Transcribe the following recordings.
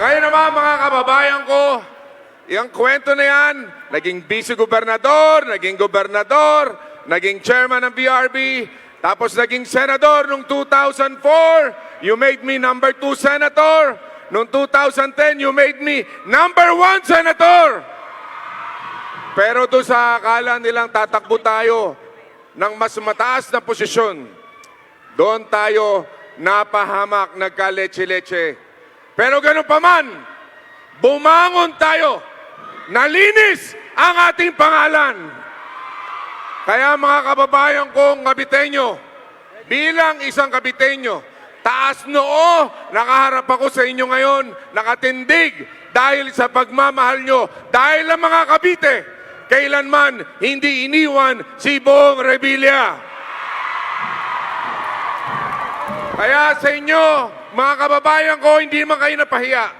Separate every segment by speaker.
Speaker 1: Ngayon naman mga kababayan ko, yung kwento na yan, naging vice gobernador, naging gobernador, naging chairman ng BRB, tapos naging senador noong 2004, you made me number two senator. Noong 2010, you made me number one senator. Pero doon sa akala nilang tatakbo tayo ng mas mataas na posisyon, doon tayo napahamak, nagka-leche-leche. Pero ganun pa man, bumangon tayo, nalinis ang ating pangalan. Kaya mga kababayan kong kabitenyo, bilang isang kabitenyo, taas noo, nakaharap ako sa inyo ngayon, nakatindig dahil sa pagmamahal nyo, dahil ang mga kabite, kailanman hindi iniwan si Bong Revilla. Kaya sa inyo, mga kababayan ko, hindi man kayo napahiya.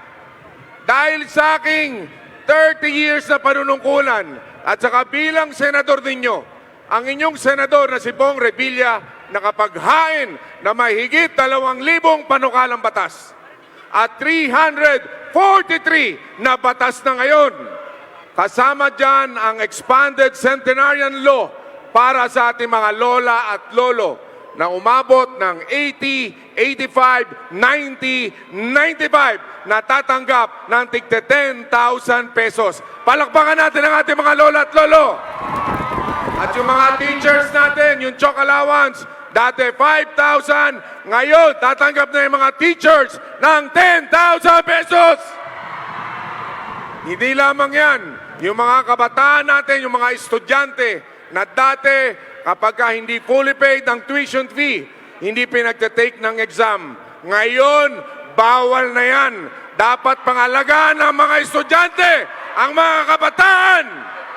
Speaker 1: Dahil sa aking 30 years na panunungkulan at saka bilang senador ninyo, ang inyong senador na si Bong Revilla nakapaghain na mahigit 2,000 panukalang batas at 343 na batas na ngayon. Kasama dyan ang expanded centenarian law para sa ating mga lola at lolo na umabot ng 80, 85, 90, 95 na tatanggap ng tigte 10,000 pesos. Palakpakan natin ang ating mga lola at lolo. At yung mga teachers natin, yung chalk allowance, dati 5,000, ngayon tatanggap na yung mga teachers ng 10,000 pesos. Hindi lamang yan, yung mga kabataan natin, yung mga estudyante na dati kapag ka hindi fully paid ang tuition fee, hindi pinagte-take ng exam. Ngayon, bawal na yan. Dapat pangalagaan ng mga estudyante, ang mga kabataan.